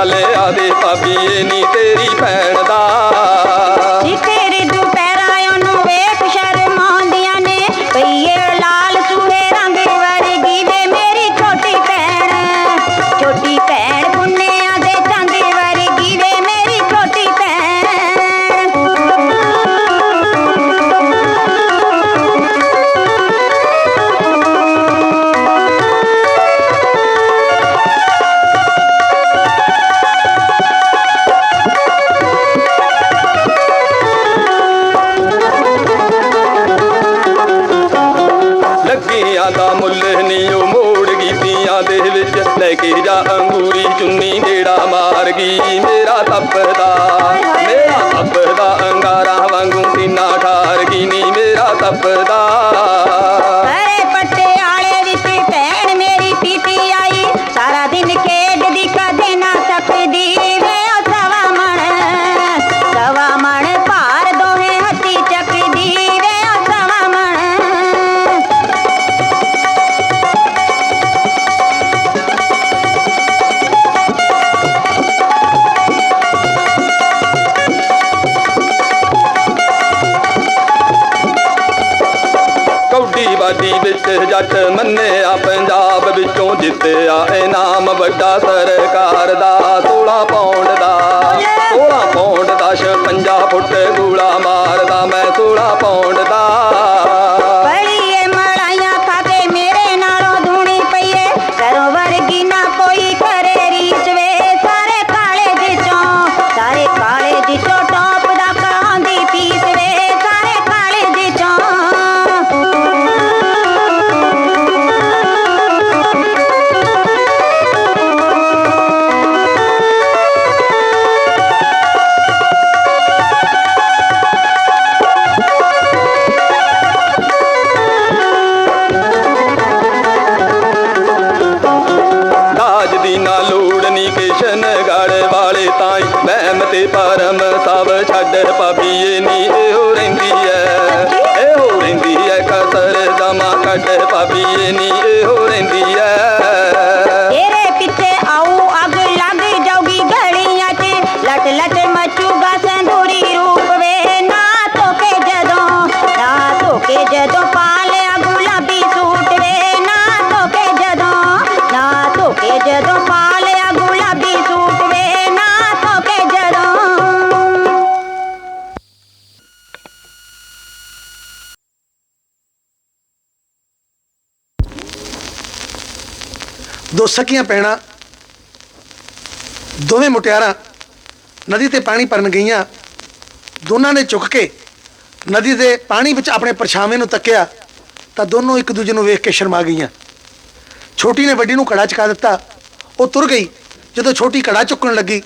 ਪਤਾ ਲਿਆ ਦੇ ਭਾਬੀਏ ਨੀ ਤੇਰੀ ਭੈਣ ਦਾ। ਮੰਨਿਆ ਪੰਜਾਬ ਵਿੱਚੋਂ ਜਿੱਤਿਆ ਇਨਾਮ ਵੱਡਾ ਸਰਕਾਰ ਦਾ 16 ਪੌਂਡ ਦਾ। 16 ਪੌਂਡ ਦਾ 56 ਫੁੱਟ ਗੂਲਾ ਮਾਰਦਾ, ਮੈਂ 16 ਪੌਂਡ ਦਾ। ਦੋ ਸਕੀਆਂ ਪੈਣਾ, ਦੋਵੇਂ ਮੁਟਿਆਰਾਂ ਨਦੀ ਤੇ ਪਾਣੀ ਭਰਨ ਗਈਆਂ। ਦੋਨਾਂ ਨੇ ਚੁੱਕ ਕੇ ਨਦੀ ਦੇ ਪਾਣੀ ਵਿੱਚ ਆਪਣੇ ਪਰਛਾਵੇਂ ਨੂੰ ਤੱਕਿਆ ਤਾਂ ਦੋਨੋਂ ਇੱਕ ਦੂਜੇ ਨੂੰ ਵੇਖ ਕੇ ਸ਼ਰਮਾ ਗਈਆਂ। ਛੋਟੀ ਨੇ ਵੱਡੀ ਨੂੰ ਕੜਾ ਚੁਕਾ ਦਿੱਤਾ। ਉਹ ਤੁਰ ਗਈ। ਜਦੋਂ ਛੋਟੀ ਕੜਾ ਚੁੱਕਣ ਲੱਗੀ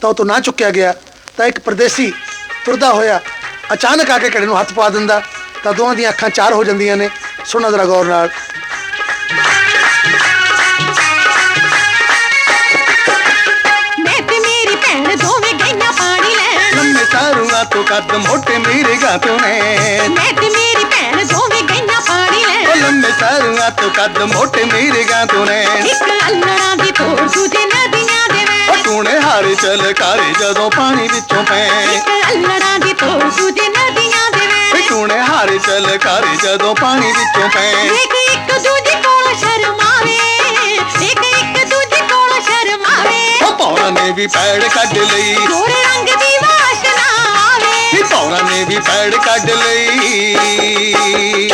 ਤਾਂ ਉਹ ਤੋਂ ਨਾ ਚੁੱਕਿਆ ਗਿਆ ਤਾਂ ਇੱਕ ਪਰਦੇਸੀ ਤੁਰਦਾ ਹੋਇਆ ਅਚਾਨਕ ਆ ਕੇ ਕੜੇ ਨੂੰ ਹੱਥ ਪਾ ਦਿੰਦਾ ਤਾਂ ਦੋਵਾਂ ਦੀਆਂ ਅੱਖਾਂ ਚਾਰ ਹੋ ਜਾਂਦੀਆਂ ਨੇ। ਸੁਣੋ ਜ਼ਰਾ ਗੌਰ ਨਾਲ। ਲੈਣ ਲੰਮੇ ਤਾਰੂਆਂ ਤੋਂ ਕੱਦ ਮੋਟੇ ਮੇਰੇ ਗਾਤੋਂ ਨੇ ਮੈਂ ਤੇ ਮੇਰੀ ਭੈਣ ਦੋਵੇਂ ਗਈਆਂ ਪਾਣੀ ਉਹ ਲੈਣ ਲੰਮੇ ਤਾਰੂਆਂ ਤੋਂ ਕੱਦ ਮੋਟੇ ਮੇਰੇ ਗਾਤੋਂ ਨੇ ਇੱਕ ਅਲੜਾਂ ਦੀ ਤੋੜ ਦੂਜੇ ਨਦੀਆਂ ਦੇ ਉਹ ਵੇ ਟੂਣੇ ਹਾਰੇ ਚੱਲ ਕਾਰੇ ਜਦੋਂ ਪਾਣੀ ਵਿੱਚੋਂ ਪੈ ਇੱਕ ਅਲੜਾਂ ਦੀ ਤੋੜ ਦੂਜੇ ਨਦੀਆਂ ਦੇ ਵੇ ਵੇ ਟੂਣੇ ਹਾਰੇ ਚੱਲ ਕਾਰੇ ਜਦੋਂ ਪਾਣੀ ਵਿੱਚੋਂ ਪੈ ਇੱਕ ਇੱਕ ਦੂਜੇ ਕੋਲ ਸ਼ਰਮਾਵੇ ਇੱਕ ਇੱਕ ਦੂਜੇ ਕੋਲ ਸ਼ਰਮਾਵੇ ਉਹ ਪੌਰਾਂ ਨੇ ਵੀ ਪੈੜ ਕੱਢ ਲਈ ਗੋਰੇ ਰੰਗ ਦੀ ਵਾਸ਼ਨਾ ਆਵੇ ਨੇ ਵੀ ਪੈੜ ਕੱਢ ਲਈ।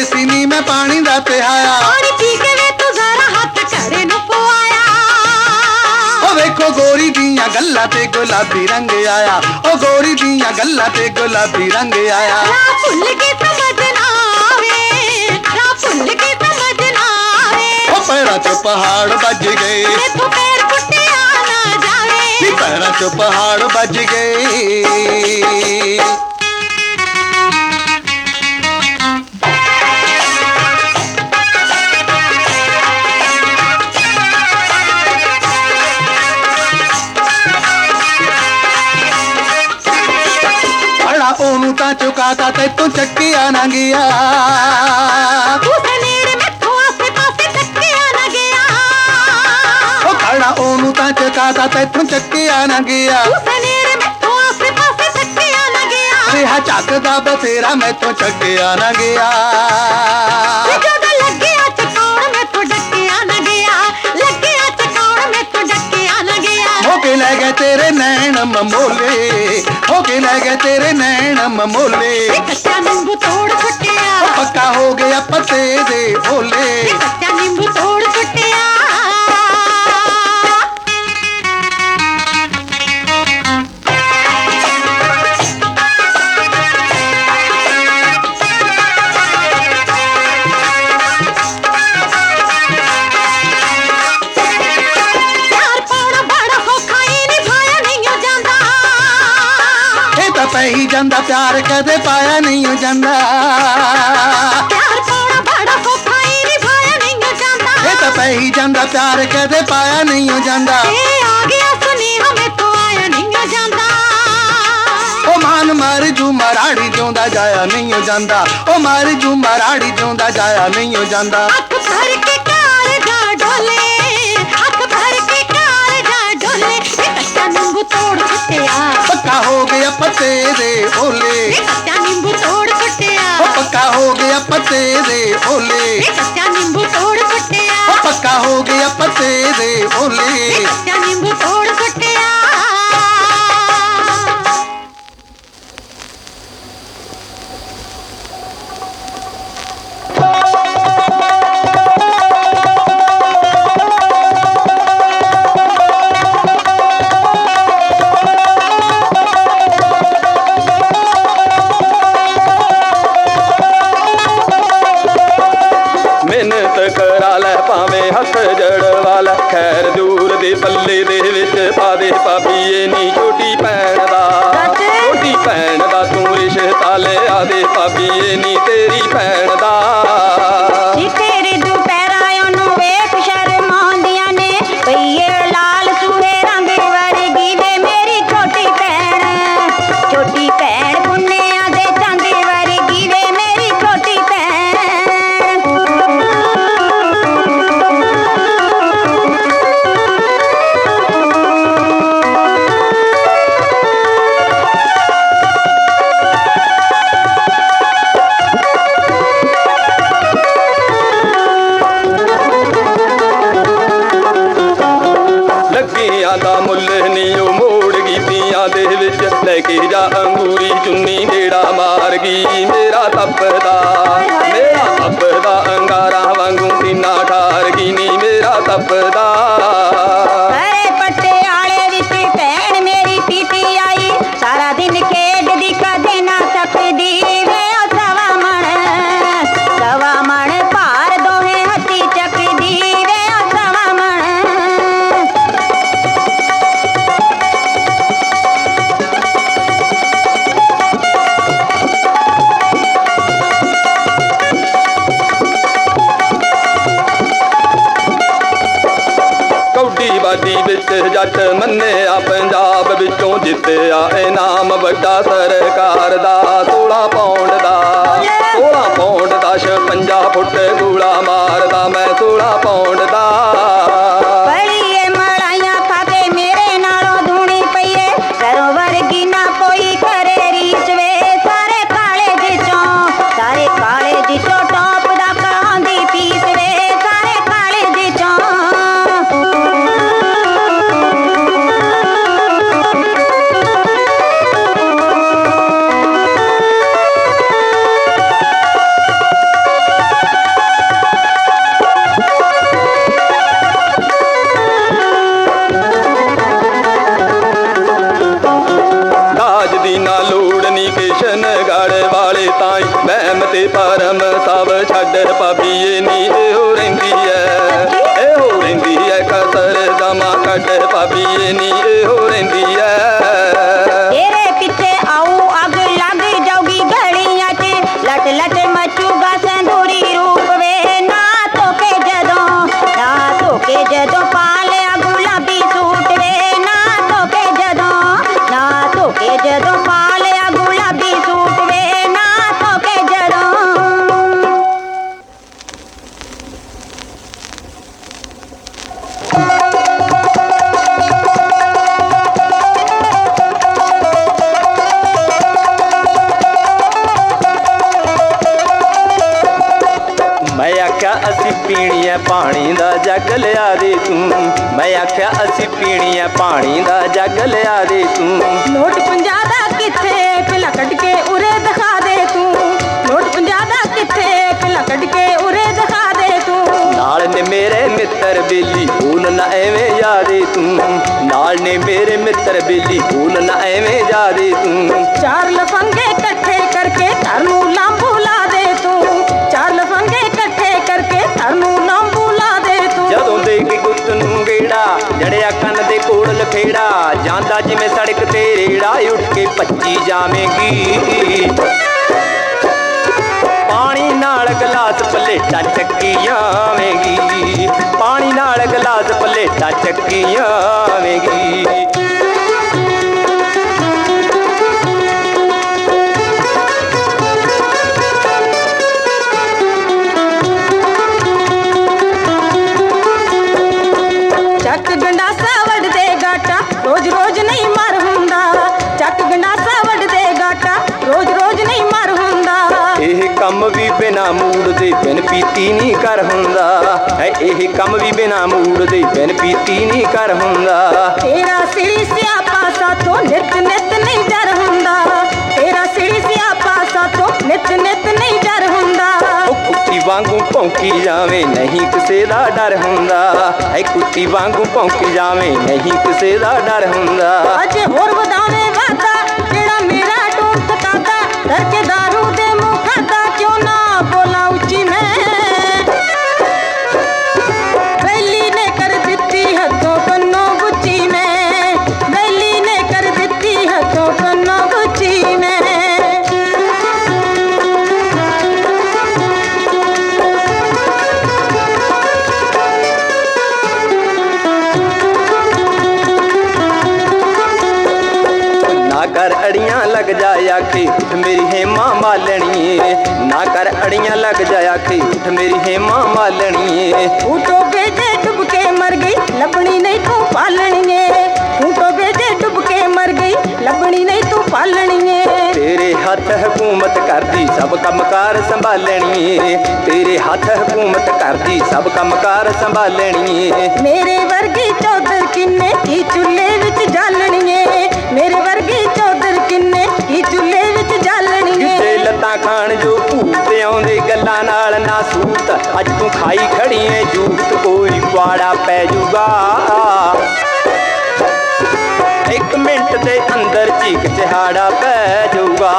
ਪਰਦੇਸੀ ਨੀ ਮੈਂ ਪਾਣੀ ਦਾ ਤਿਹਾਇਆ ਪਾਣੀ ਪੀ ਕੇ ਵੇ ਤੂੰ ਜ਼ਰਾ ਹੱਥ ਘੜੇ ਨੂੰ ਪਵਾਇਆ ਉਹ ਵੇਖੋ ਗੋਰੀ ਦੀਆਂ ਗੱਲਾਂ ਤੇ ਗੁਲਾਬੀ ਰੰਗ ਆਇਆ ਉਹ ਗੋਰੀ ਦੀਆਂ ਗੱਲਾਂ ਤੇ ਗੁਲਾਬੀ ਰੰਗ ਆਇਆ ਰਾਹ ਭੁੱਲ ਕੇ ਸਮਝ ਨਾ ਆਵੇ ਰਾਹ ਭੁੱਲ ਕੇ ਸਮਝ ਨਾ ਆਵੇ ਉਹ ਪੈਰਾਂ 'ਚ ਪਹਾੜ ਵੱਜ ਗਏ ਮੈਥੋਂ ਪੈਰ ਪੁੱਟਿਆ ਨਾ ਜਾਵੇ ਨੀ ਨਹਿਰਾਂ 'ਚ ਪਹਾੜ ਵੱਜ ਚੱਕਿਆ ਨਾ ਗਿਆ ਉਸੇ ਨੇੜੇ ਮੈਥੋਂ ਆਸੇ ਪਾਸੇ ਤੱਕਿਆ ਨਾ ਗਿਆ ਰਿਹਾ ਚੱਕਦਾ ਬਥੇਰਾ ਮੈਥੋਂ ਚੱਕਿਆ ਨਾ ਗਿਆ ਤੇ ਜਦੋਂ ਲੱਗਿਆ ਚਕਾਉਣ ਮੈਥੋਂ ਡੱਕਿਆ ਨਾ ਗਿਆ ਲੱਗਿਆ ਚਕਾਉਣ ਮੈਥੋਂ ਡੱਕਿਆ ਨਾ ਗਿਆ ਹੋ ਕੇ ਲੈ ਗਏ ਤੇਰੇ ਨੈਣ ਮਮੋਲੇ ਹੋ ਕੇ ਲੈ ਗਏ ਤੇਰੇ ਨੈਣ ਮਮੋਲੇ ਕੱਚਾ ਨਿੰਬੂ ਤੋੜ ਸੁੱਟਿਆ ਪੱਕਾ ਹੋ ਗਿਆ ਪੱਤੇ ਦੇ ਓਲੇ। ਤਾਂ ਹੀ ਜਾਂਦਾ ਪਿਆਰ ਕਦੇ ਪਾਇਆ ਨਹੀਂ ਓ ਜਾਂਦਾ। ਪਿਆਰ ਪਾਉਣਾ ਬੜਾ ਔਖਾ ਈ ਨਿਭਾਇਆ ਨਹੀਂ ਓ ਜਾਂਦਾ। ਇਹ ਤਾਂ ਪੈ ਹੀ ਜਾਂਦਾ ਪਿਆਰ ਕਦੇ ਪਾਇਆ ਨਹੀਂ ਓ ਜਾਂਦਾ। ਇਹ ਆ ਗਿਆ ਸੁਨੇਹਾ ਮੈਥੋਂ ਆਇਆ ਨਹੀਂ ਓ ਜਾਂਦਾ। ਉਹ ਮਾਨ ਮਾਰ ਜੂ ਮਰਾੜੀ ਜਿਉਂਦਾ ਜਾਇਆ ਨਹੀਂ ਓ ਜਾਂਦਾ। ਉਹ ਮਾਰ ਜੂ ਮਰਾੜੀ ਜਿਉਂਦਾ ਜਾਇਆ ਨਹੀਂ ਓ ਜਾਂਦਾ। ਅੱਖ ਭਰ ਕੇ ਸੁੱਟਿਆ ਪੱਕਾ ਹੋ ਗਿਆ ਪੱਤੇ ਦੇ ਓਲੇ। ਕੱਚਾ ਨਿੰਬੂ ਤੋੜ ਸੁੱਟਿਆ ਉਹ ਪੱਕਾ ਹੋ ਗਿਆ ਪੱਤੇ ਦੇ ਓਲੇ। ਕੱਚਾ ਨਿੰਬੂ ਤੋੜ ਸੁੱਟਿਆ ਉਹ ਪੱਕਾ ਹੋ ਗਿਆ ਪੱਤੇ ਦੇ ਓਲੇ। ਕੱਚਾ ਭਾਵੇਂ ਹੱਥ ਜੜਵਾ ਲੈ ਖੈਰ ਦੂਰ ਦੇ ਪੱਲੇ ਦੇ ਵਿੱਚ ਪਾ ਦੇ ਪਾਪੀਏ ਨੀ ਛੋਟੀ ਭੈਣ ਦਾ? ਛੋਟੀ ਭੈਣ ਦਾ ਤੂੰ ਰਿਸ਼ਤਾ ਲਿਆ ਦੇ ਪਾਪੀਏ ਨੀ ਤੇਰੀ ਭੈਣ ਦਾ ਮਾਰ ਮੇਰਾ ਤਪਦਾ ਮੇਰਾ ਤਪਦਾ ਅੰਗਾਰਾ ਵਾਂਗੂ ਸੀਨਾ ਠਾਰ ਗਈ ਨੀ ਮੇਰਾ ਤਪਦਾ। ਬਾਡੀ ਜੱਟ ਮੰਨਿਆ ਪੰਜਾਬ ਵਿੱਚੋਂ ਜਿੱਤਿਆ ਇਨਾਮ ਵੱਡਾ ਸਰਕਾਰ ਦਾ 16 ਪੌਂਡ ਦਾ। 16 ਪੌਂਡ ਦਾ 56 ਫੁੱਟ ਗੂਲਾ ਮਾਰਦਾ ਮੈਂ 16 ਪੌਂਡ ਦਾ। ਕਿਸ਼ਨ ਗੜ ਵਾਲੇ ਤਾਈ, ਵਹਿਮ ਤੇ ਪਰਮ ਸਭ ਛੱਡ ਪਬੀਏ ਨੀ ਇਹੋ ਰਹਿੰਦੀ ਐ। ਇਹੋ ਰਹਿੰਦੀ ਐ ਕਸਰ ਜਮਾ ਕੱਢ ਪਬੀਏ ਨੀ ਇਹੋ ਰਹਿੰਦੀ ਪੀਣੀ ਐ ਪਾਣੀ ਦਾ ਜੱਗ ਲਿਆ ਦੇ ਤੂੰ। ਨੋਟ ਪੰਜਾਹ ਦਾ ਕਿੱਥੇ? ਪਹਿਲਾਂ ਕੱਢ ਕੇ ਉਰੇ ਦਿਖਾ ਦੇ ਤੂੰ। ਨੋਟ ਪੰਜਾਹ ਦਾ ਕਿੱਥੇ? ਪਹਿਲਾਂ ਕੱਢ ਕੇ ਉਰੇ ਦਿਖਾ ਦੇ ਤੂੰ। ਨਾਲ ਨੇ ਮੇਰੇ ਮਿੱਤਰ ਬੇਲੀ ਭੂਲ ਨਾ ਐਵੇਂ ਯਾਦੇ ਤੂੰ। ਨਾਲ ਨੇ ਮੇਰੇ ਮਿੱਤਰ ਬੇਲੀ ਭੂਲ ਨਾ ਐਵੇਂ ਯਾਦੇ ਤੂੰ। ਚਾਰ ਜਾਂਦਾ ਜਿਵੇਂ ਸੜਕ ਤੇ ਰੇੜਾ ਉੱਠ ਕੇ ਭੱਜੀ ਜਾਵੇਂਗੀ। ਪਾਣੀ ਨਾਲ ਗਲਾਸ ਪਲੇਟਾਂ ਚੱਕੀ ਆਵੇਂਗੀ। ਪਾਣੀ ਨਾਲ ਗਲਾਸ ਪਲੇਟਾਂ ਚੱਕੀ ਆਵੇਂਗੀ। ਕੰਮ ਵੀ ਬਿਨਾ ਮੂਡ ਦੇ ਬਿਨ ਪੀਤੀ ਨਹੀਂ ਕਰ ਹੁੰਦਾ। ਹੈ ਇਹ ਕੰਮ ਵੀ ਬਿਨਾ ਮੂਡ ਦੇ ਬਿਨ ਪੀਤੀ ਨਹੀਂ ਕਰ ਹੁੰਦਾ। ਤੇਰਾ ਸਿਰੀ ਸਿਆਪਾ ਸਾਥੋਂ ਨਿਤ ਨਿਤ ਨਹੀਂ ਡਰ ਹੁੰਦਾ। ਤੇਰਾ ਸਿਰੀ ਸਿਆਪਾ ਸਾਥੋਂ ਨਿਤ ਨਿਤ ਨਹੀਂ ਡਰ ਹੁੰਦਾ। ਉਹ ਕੁੱਤੀ ਵਾਂਗੂ ਭੌਂਕੀ ਜਾਵੇਂ ਨਹੀਂ ਕਿਸੇ ਦਾ ਡਰ ਹੁੰਦਾ। ਐ ਕੁੱਤੀ ਵਾਂਗੂ ਭੌਂਕੀ ਜਾਵੇਂ ਨਹੀਂ ਕਿਸੇ ਦਾ ਡਰ ਹੁੰਦਾ। ਅਜੇ ਹੋਰ ਨਾ ਕਰ ਅੜੀਆਂ ਲੱਗ ਜਾ ਆਖੇ ਉੱਠ ਮੇਰੀ ਹੇਮਾ ਮਾਲਣੀਏ ਨਾ ਕਰ ਅੜੀਆਂ ਲੱਗ ਜਾ ਆਖੇ ਉੱਠ ਮੇਰੀ ਹੇਮਾ ਮਾਲਣੀਏ ਫੂਟੋ ਬੇਟੇ ਡੁੱਬ ਕੇ ਮਰ ਗਈ ਲੱਭਣੀ ਨਹੀਂ ਤੂੰ ਪਾਲਣੀਏ ਫੂਟੋ ਬੇਟੇ ਡੁੱਬ ਕੇ ਮਰ ਗਈ ਲੱਭਣੀ ਨਹੀਂ ਤੂੰ ਪਾਲਣੀਏ ਤੇਰੇ ਹੱਥ ਹਕੂਮਤ ਕਰਦੀ ਸਭ ਕੰਮਕਾਰ ਸੰਭਾਲਣੀਏ ਤੇਰੇ ਹੱਥ ਹਕੂਮਤ ਕਰਦੀ ਸਭ ਕੰਮਕਾਰ ਸੰਭਾਲਣੀਏ ਮੇਰੇ ਵਰਗੀ ਚੌਧਰ ਕਿੰਨੇ ਕੀ ਚੁੱਲ੍ਹੇ ਵਿੱਚ ਜਾਲਣੀਏ ਸੂਤ ਅੱਜ ਤੂੰ ਖਾਈ ਖੜੀ ਐ ਜੂਤ, ਕੋਈ ਵਾੜਾ ਪੈ ਜੂਗਾ। ਇੱਕ ਮਿੰਟ ਦੇ ਅੰਦਰ ਚੀਕ ਚਿਹਾੜਾ ਪੈ ਜਾਊਗਾ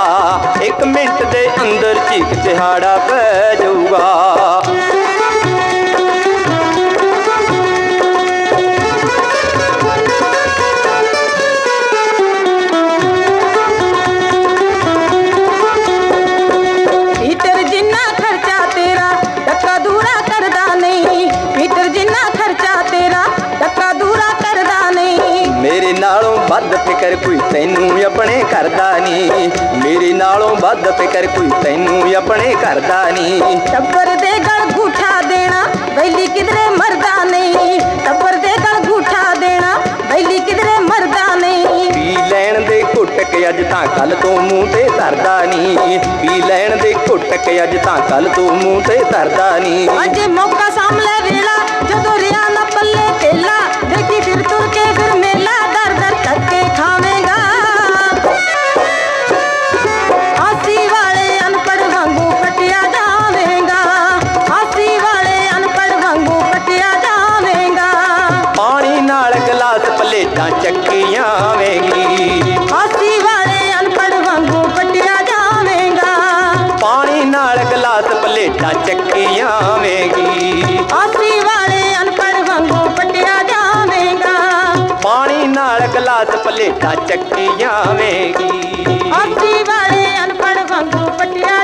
ਇੱਕ ਮਿੰਟ ਦੇ ਅੰਦਰ ਚੀਕ ਚਿਹਾੜਾ ਪੈ ਜਾਊਗਾ ਫਿਕਰ ਕੋਈ ਤੈਨੂੰ ਆਪਣੇ ਕਰਦਾ ਨਹੀਂ ਮੇਰੇ ਨਾਲੋਂ ਵੱਧ ਫਿਕਰ ਕੋਈ ਤੈਨੂੰ ਆਪਣੇ ਕਰਦਾ ਨਹੀਂ ਟੱਬਰ ਦੇ ਗਲ ਗੂਠਾ ਦੇਣਾ ਬੈਲੀ ਕਿਧਰੇ ਮਰਦਾ ਨਹੀਂ। ਟੱਬਰ ਦੇ ਗਲ ਗੂਠਾ ਦੇਣਾ ਬੈਲੀ ਕਿਧਰੇ ਮਰਦਾ ਨਹੀਂ। ਪੀ ਲੈਣ ਦੇ ਘੁੱਟ ਕੇ ਅੱਜ ਤਾਂ ਕੱਲ ਤੋਂ ਮੂੰਹ ਤੇ ਧਰਦਾ ਨਹੀਂ ਪੀ ਲੈਣ ਦੇ ਘੁੱਟ ਕੇ ਅੱਜ ਤਾਂ ਕੱਲ ਤੋਂ ਮੂੰਹ ਤੇ ਧਰਦਾ ਨਹੀਂ ਅੱਜ ਮੌਕਾ ਸਾਹਮਣੇ ਵੇਲਾ ਜਦੋਂ ਗਲਾਸ ਪਲੇਟਾਂ ਚੱਕੀ ਆਵੇਂਗੀ ਹਾਸੀ ਵਾਲੇ ਅਨਪੜ ਵਾਂਗੂ ਪਟਿਆ ਜਾਵੇਂਗਾ। ਪਾਣੀ ਨਾਲ ਗਲਾਸ ਪਲੇਟਾਂ ਚੱਕੀ ਆਵੇਗੀ ਹਾਸੀ ਵਾਲੇ ਅਨਪੜ ਵਾਂਗੂ ਪਟਿਆ ਜਾਵੇਗਾ। ਪਾਣੀ ਨਾਲ ਗਲਾਸ ਪਲੇਟਾਂ ਚੱਕੀ ਆਵੇਂਗੀ ਹਾਸੀ ਵਾਲੇ ਅਨਪੜ ਵਾਂਗੂ ਪਟਿਆ